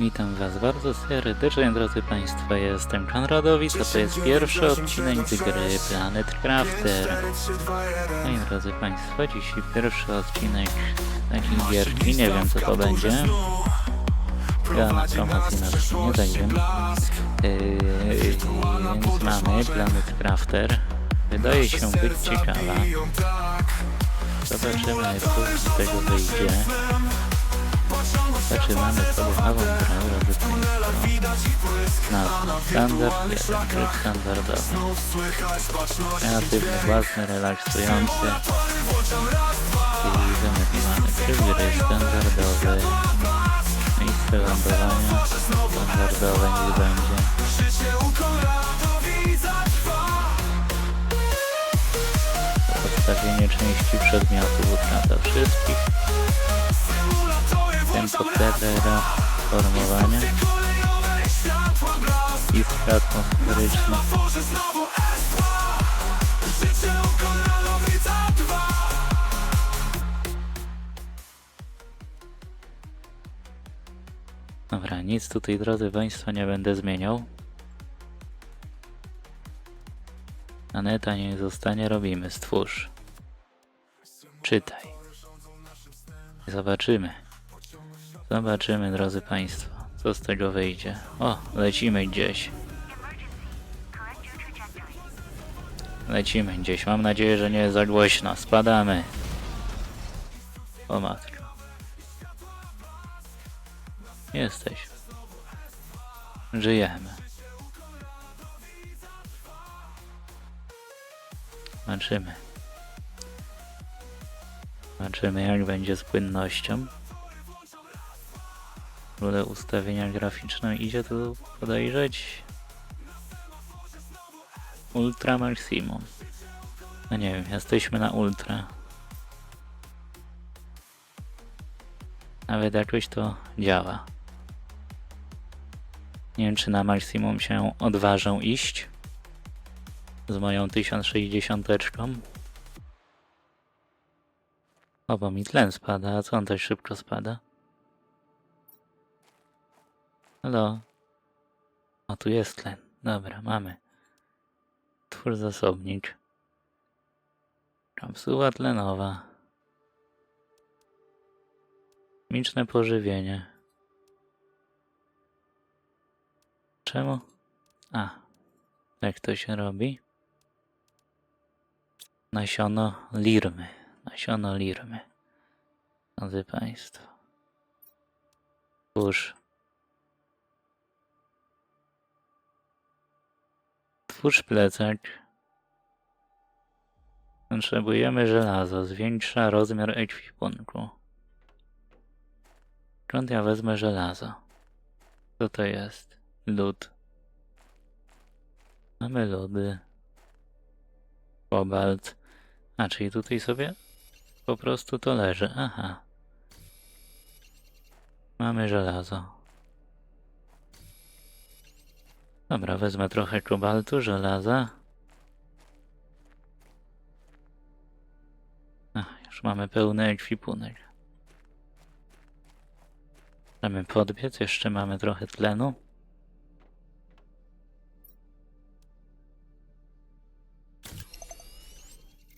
Witam Was bardzo serdecznie, drodzy Państwo. Jestem Konradowic, a to jest pierwszy odcinek z gry Planet Crafter. No i drodzy Państwo, dzisiaj pierwszy odcinek takiej gierki. Nie wiem co to będzie. Ja na promocji na Steamie, tak wiem. Więc mamy Planet Crafter. Wydaje się być ciekawa. Zobaczymy co z tego wyjdzie. Zaczynamy sobie nową grę, drodzy Państwo. Na standard 1, tryb standardowy. Kreatywny, własny, relaksujący. I wymyślamy tryb gry standardowy. Miejsce lądowania standardowe niech będzie. Odstawienie części przedmiotów, utrata wszystkich. Tempo terrora, formowanie. Iskra atmosferyczna. Dobra, nic tutaj drodzy Państwo nie będę zmieniał. Aneta niech zostanie, robimy, stwórz. Czytaj. Zobaczymy. Zobaczymy, drodzy Państwo, co z tego wyjdzie. O, lecimy gdzieś. Lecimy gdzieś. Mam nadzieję, że nie za głośno. Spadamy. O matko. Jesteś. Żyjemy. Zobaczymy. Zobaczymy jak będzie z płynnością. Ogóle ustawienia graficzne idzie tu podejrzeć Ultra Maximum. No nie wiem, jesteśmy na Ultra. Nawet jakoś to działa. Nie wiem, czy na maksimum się odważę iść z moją 1060. O, bo mi tlen spada, a co on tak szybko spada? Halo? O, tu jest tlen. Dobra, mamy. Twór zasobnik. Kapsuła tlenowa. Miczne pożywienie. Czemu? A, jak to się robi? Nasiono lirmy. Nasiono lirmy. Drodzy Państwo. Twórz. Twórz plecak. Potrzebujemy żelazo. Zwiększa rozmiar ekwipunku. Skąd ja wezmę żelazo? Co to jest? Lód. Mamy lody. Kobalt. A, czyli tutaj sobie po prostu to leży. Aha. Mamy żelazo. Dobra, wezmę trochę kobaltu, żelaza. Ach, już mamy pełny ekwipunek. Mamy podbiec, jeszcze mamy trochę tlenu.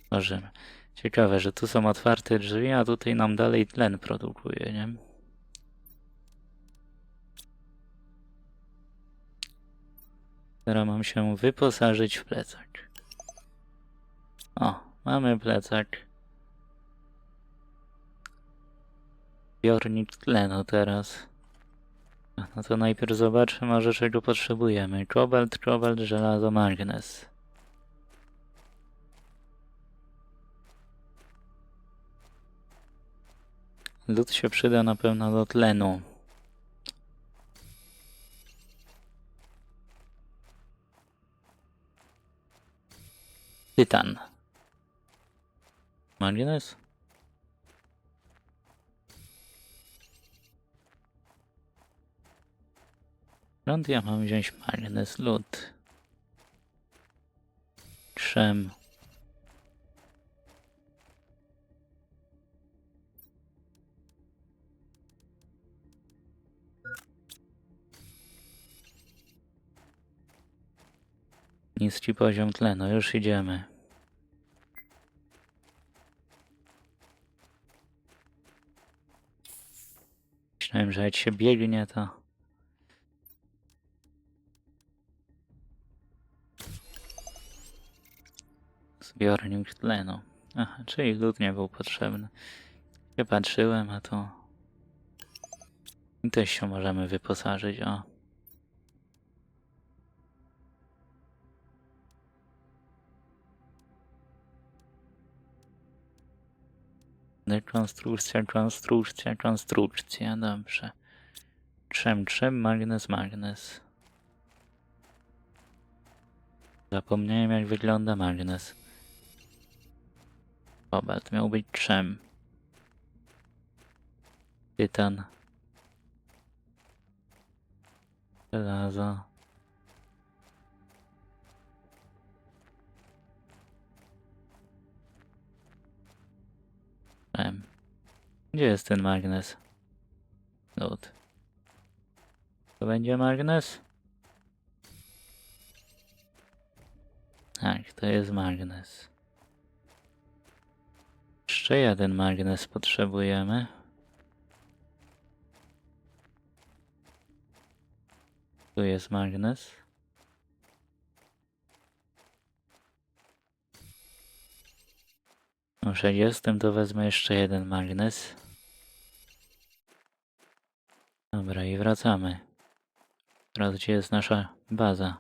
Tworzymy. Ciekawe, że tu są otwarte drzwi, a tutaj nam dalej tlen produkuje, nie? Teraz mam się wyposażyć w plecak. O, mamy plecak. Zbiornik tlenu teraz. No to najpierw zobaczmy może czego potrzebujemy. Kobalt, kobalt, żelazo, magnes. Lód się przyda na pewno do tlenu. Tytan. Magnes? Skąd ja mam wziąć magnes? Lód. Krzem. Niski poziom tlenu, już idziemy. Myślałem, że jak się biegnie, to... Zbiornik tlenu. Aha, czyli lód nie był potrzebny. Nie patrzyłem, a to... Też się możemy wyposażyć, o. Dekonstrukcja, konstrukcja, konstrukcja, dobrze. Trzem, trzem, magnes, magnes. Zapomniałem jak wygląda magnes. Kobalt miał być trzem. Tytan. Żelazo. Trzem. Gdzie jest ten magnes? Lód. To będzie magnes? Tak, to jest magnes. Jeszcze jeden magnes potrzebujemy. Tu jest magnes. Może jestem, to wezmę jeszcze jeden magnes. Dobra, i wracamy. Teraz gdzie jest nasza baza?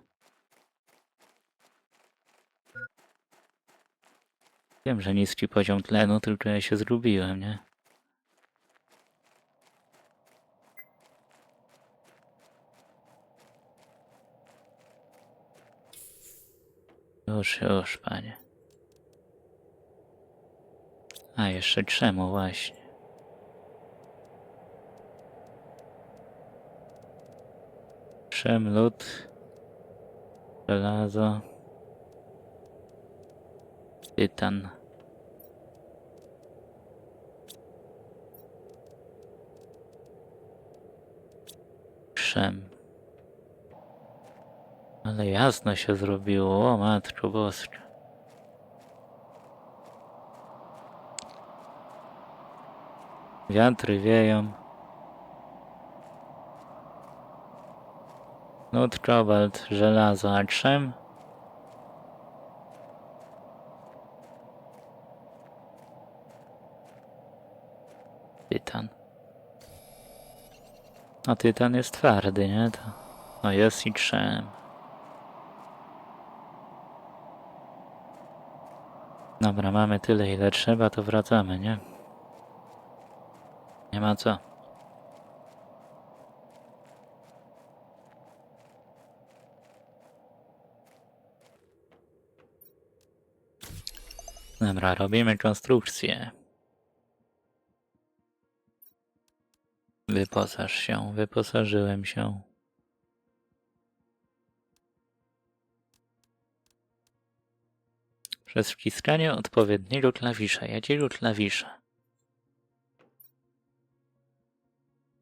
Wiem, że niski poziom tlenu, tylko ja się zgubiłem, nie? Już, już, panie. A, jeszcze czemu właśnie. Trzem. Żelazo. Tytan. Ale jasno się zrobiło, o matko boska. Wiatry wieją. Nut, kobalt, żelazo, a trzem? Tytan. A tytan jest twardy, nie? To... No jest i trzem. Dobra, mamy tyle ile trzeba, to wracamy, nie? Ma co. Dobra, robimy konstrukcję. Wyposaż się, wyposażyłem się. Przez wciskanie odpowiedniego klawisza, jakiego klawisza?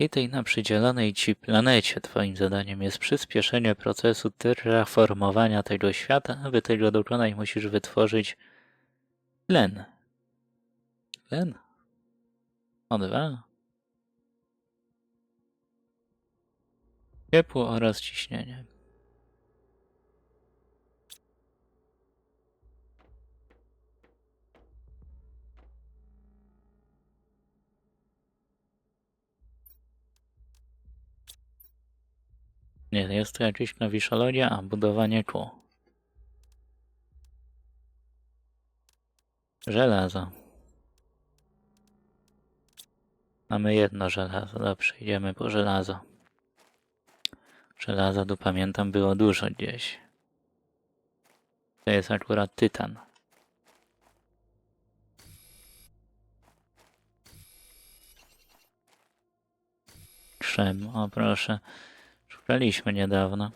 I tej na przydzielonej ci planecie twoim zadaniem jest przyspieszenie procesu terraformowania tego świata. Aby tego dokonać, musisz wytworzyć tlen. Tlen? O2. Ciepło oraz ciśnienie. Nie, jest to jakieś klawiszologia, a budowanie kół. Żelazo. Mamy jedno żelazo. Dobrze, idziemy po żelazo. Żelaza, tu pamiętam, było dużo gdzieś. To jest akurat tytan. Trzem, o proszę. Szukaliśmy niedawno.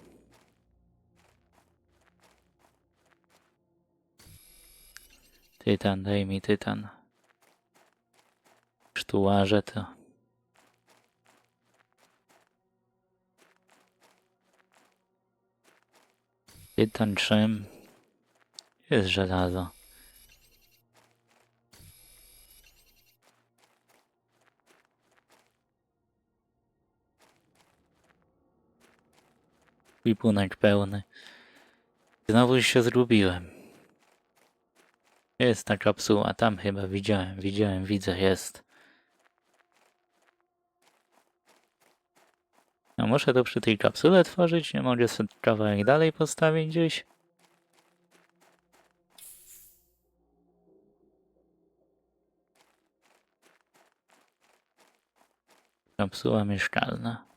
Tytan, daj mi tytan. Sztularze to... Tytan trzem. Jest żelazo. Kwipunek pełny. Znowu się zgubiłem. Jest ta kapsuła, tam chyba widziałem, widziałem, widzę, jest. A muszę to przy tej kapsule tworzyć? Nie mogę sobie kawałek dalej postawić gdzieś? Kapsuła mieszkalna.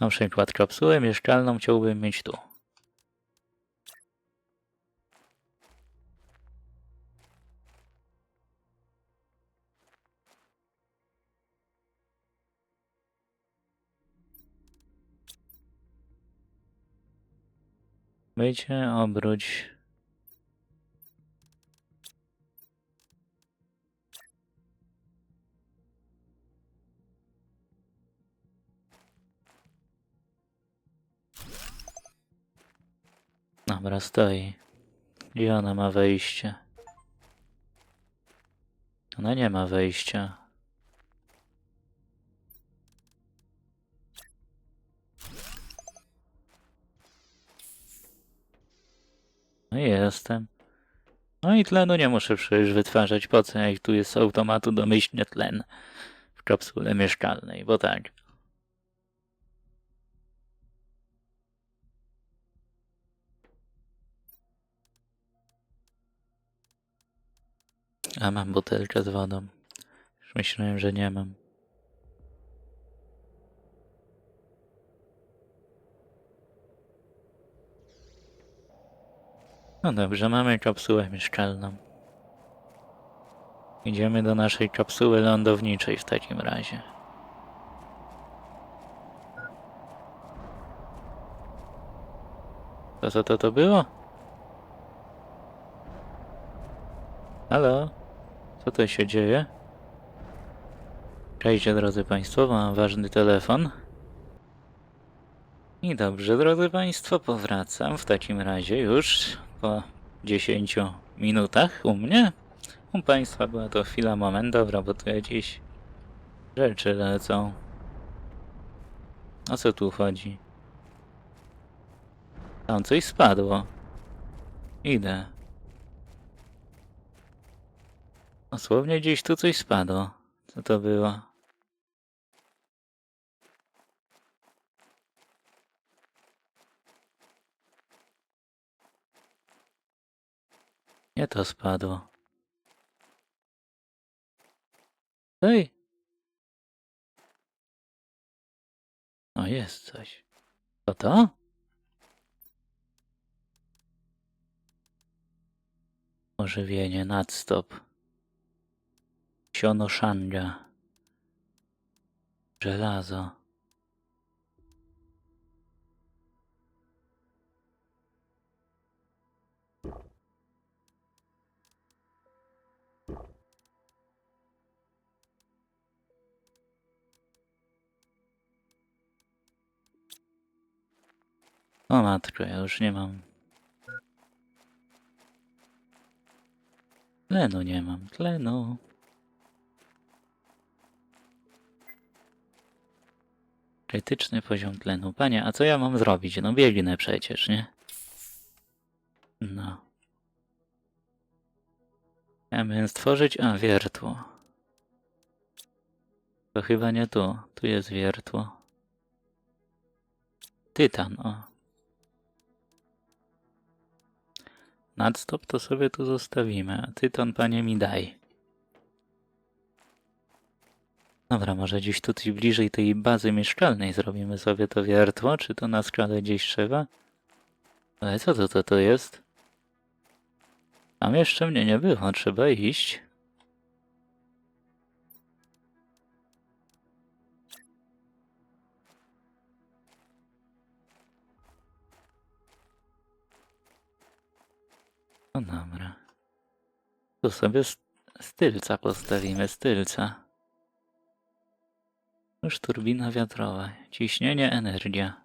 Na przykład kapsułę mieszkalną chciałbym mieć tu. Myjcie, obróć. Dobra, stoi. Gdzie ona ma wejście? Ona nie ma wejścia. No i jestem. No i tlenu nie muszę przecież wytwarzać. Po co jak tu jest automatu domyślnie tlen w kapsule mieszkalnej, bo tak. A mam butelkę z wodą. Już myślałem, że nie mam. No dobrze, mamy kapsułę mieszkalną. Idziemy do naszej kapsuły lądowniczej w takim razie. To co to to było? Halo? Co to się dzieje? Cześć, drodzy Państwo, mam ważny telefon. I dobrze, drodzy Państwo, powracam w takim razie już po 10 minutach u mnie. U Państwa była to chwila, moment, dobra, bo tu jakieś rzeczy lecą. O co tu chodzi? Tam coś spadło. Idę. Dosłownie gdzieś tu coś spadło. Co to było? Nie to spadło. Ej! O, jest coś. Co to? Ożywienie, nadstop. Siono szanga. Żelazo. O matko, ja już nie mam. Tlenu nie mam, tlenu. Krytyczny poziom tlenu. Panie, a co ja mam zrobić? No biegnę przecież, nie? No. Miałem stworzyć... A, wiertło. To chyba nie tu. Tu jest wiertło. Tytan, o. Nadstop to sobie tu zostawimy, a tytan panie mi daj. Dobra, może gdzieś tutaj bliżej tej bazy mieszkalnej zrobimy sobie to wiertło, czy to na skalę gdzieś trzeba? Ale co to, to, to jest? Tam jeszcze mnie nie było, trzeba iść. No dobra. Tu sobie st- stylca postawimy, stylca. Już turbina wiatrowa. Ciśnienie, energia.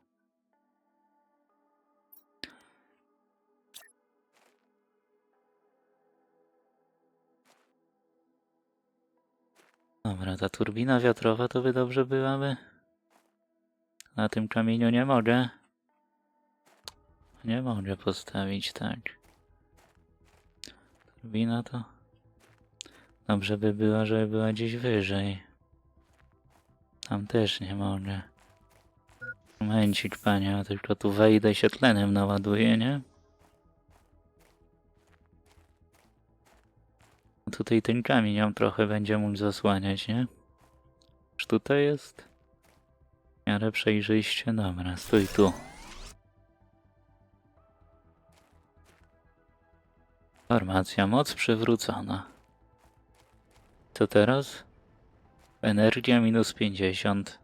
Dobra, ta turbina wiatrowa to by dobrze byłaby. Na tym kamieniu nie mogę. Nie mogę postawić tak. Turbina to... Dobrze by była, żeby była gdzieś wyżej. Tam też nie mogę. Momencik, panie, tylko tu wejdę i się tlenem naładuje, nie? Tutaj ten kamień trochę będzie mógł zasłaniać, nie? Czy tutaj jest? W miarę przejrzyście, dobra, stój tu. Formacja, moc przywrócona. Co teraz? Energia minus 50.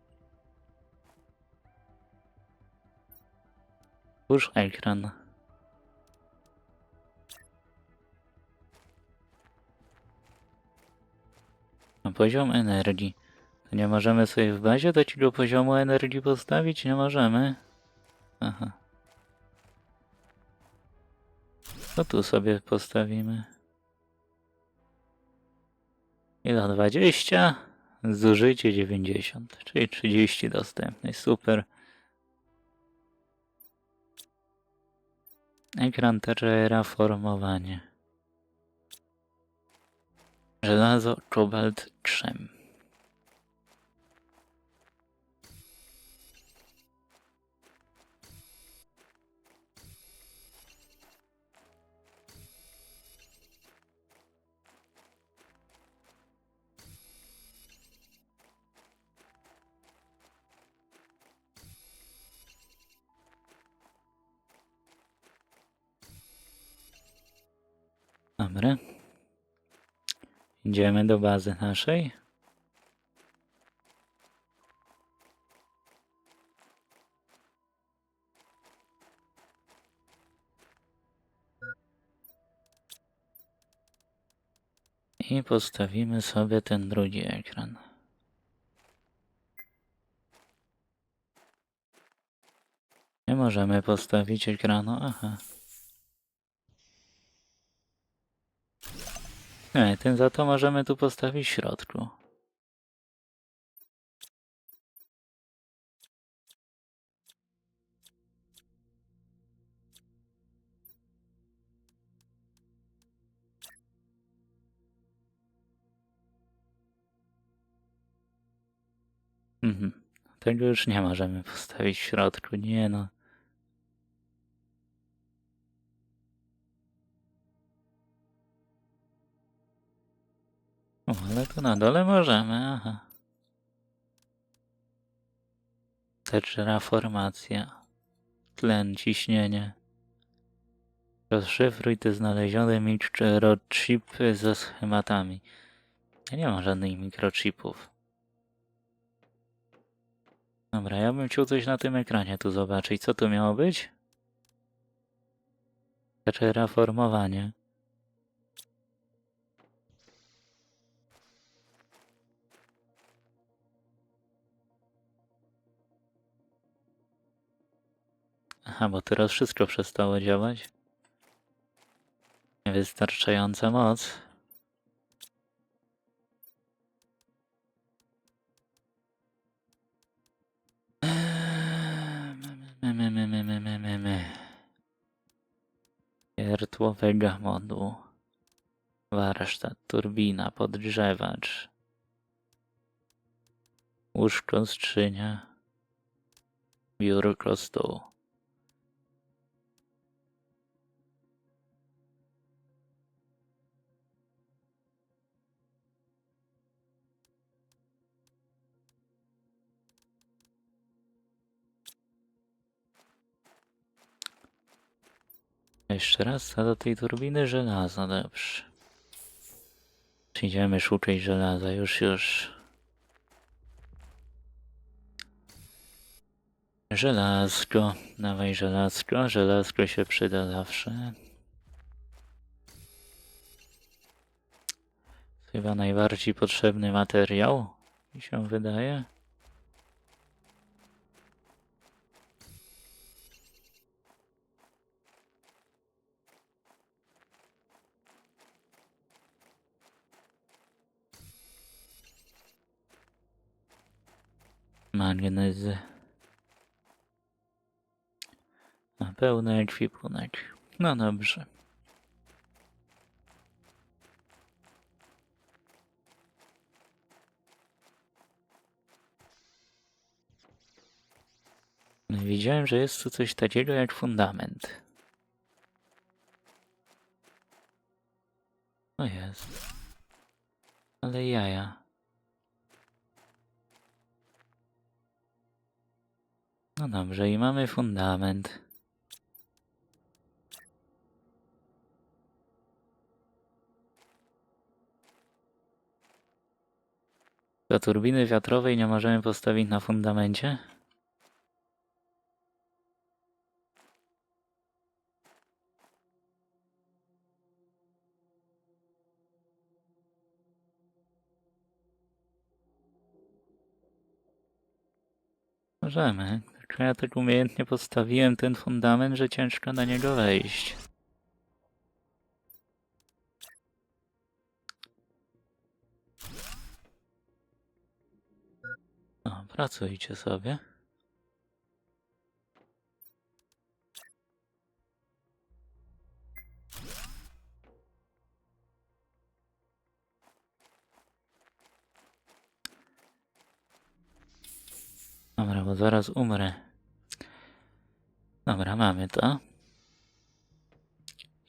Push ekran. A poziom energii. Nie możemy sobie w bazie takiego poziomu energii postawić? Nie możemy. Aha. To tu sobie postawimy. Ile? 20? Zużycie 90, czyli 30 dostępny. Super. Ekran terraformowanie. Żelazo, kobalt, trzem. Dobra. Idziemy do bazy naszej. I postawimy sobie ten drugi ekran. Nie możemy postawić ekranu, aha. Nie, ten za to możemy tu postawić w środku. Mhm. Tego już nie możemy postawić w środku, nie no. O, ale to na dole możemy, aha. Terraformacja. Tlen, ciśnienie. Rozszyfruj te znalezione mikrochipy ze schematami. Ja nie mam żadnych mikrochipów. Dobra, ja bym chciał coś na tym ekranie tu zobaczyć. Co to miało być? Terraformowanie. Aha, bo teraz wszystko przestało działać. Niewystarczająca moc. My, my. Wiertłowego moduł. Warsztat, turbina, podgrzewacz. Łóżko, skrzynia. Biurko, stół. Jeszcze raz, co do tej turbiny żelaza, dobrze. Idziemy szukać żelaza, już, już. Żelazko, dawaj żelazko, żelazko się przyda zawsze. Chyba najbardziej potrzebny materiał, mi się wydaje. Magnezy. Na pełny ekwipunek. No dobrze. Widziałem, że jest tu coś takiego jak fundament. O jest. Ale jaja. No dobrze, i mamy fundament. Do turbiny wiatrowej nie możemy postawić na fundamencie? Możemy. Tylko ja tak umiejętnie postawiłem ten fundament, że ciężko na niego wejść. O, pracujcie sobie. Dobra, bo zaraz umrę. Dobra, mamy to.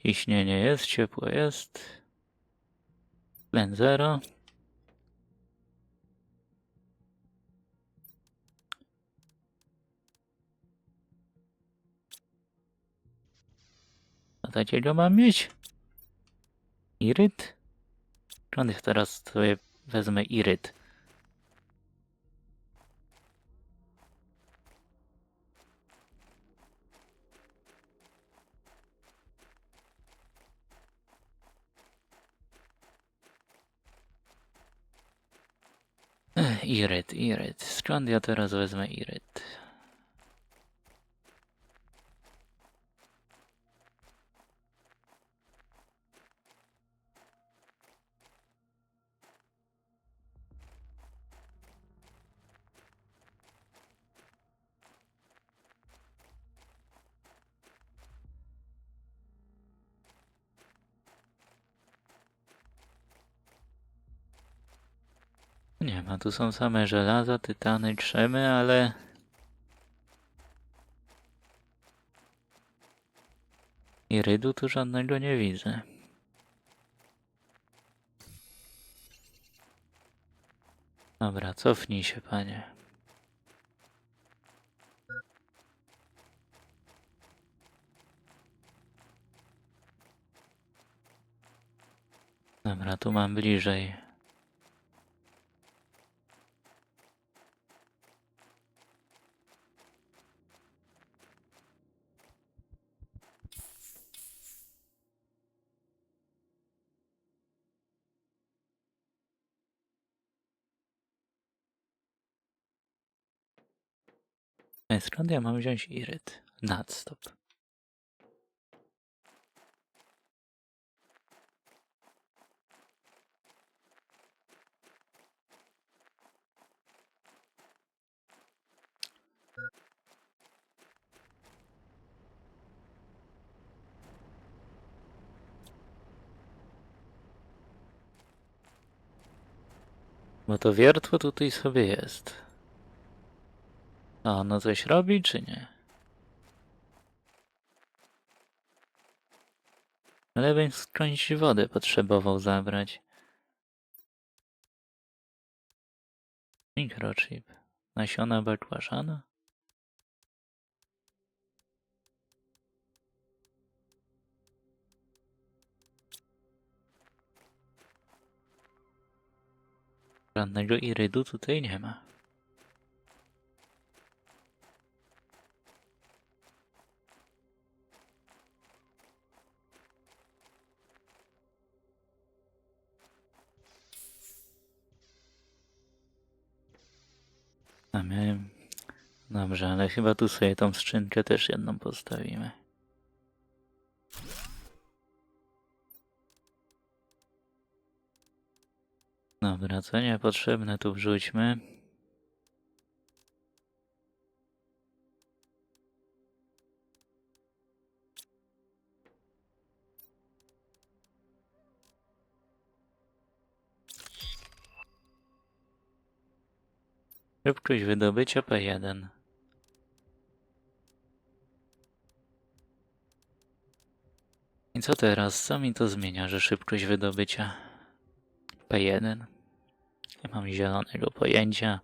Ciśnienie jest, ciepło jest. Tlen zero. A takiego mam mieć? Iryt? Skąd teraz sobie wezmę iryt? Iryt, iryt. Skąd ja teraz wezmę iryt? Nie ma, tu są same żelaza, tytany, trzemy, ale... Irydu tu żadnego nie widzę. Dobra, cofnij się, panie. Dobra, tu mam bliżej. Skąd ja mam wziąć iryt? Nadstop. Bo to wiertło tutaj sobie jest. A ono coś robi, czy nie? Ale bym skądś wodę potrzebował zabrać. Mikrochip. Nasiona bakłażana? Żadnego irydu tutaj nie ma. A miałem... Dobrze, ale chyba tu sobie tą skrzynkę też jedną postawimy. Dobra, co niepotrzebne tu wrzućmy. Szybkość wydobycia P1. I co teraz? Co mi to zmienia, że szybkość wydobycia P1? Nie mam zielonego pojęcia.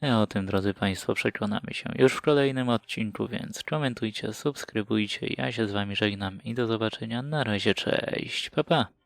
Ja o tym, drodzy Państwo, przekonamy się już w kolejnym odcinku, więc komentujcie, subskrybujcie. Ja się z Wami żegnam i do zobaczenia. Na razie, cześć, pa pa.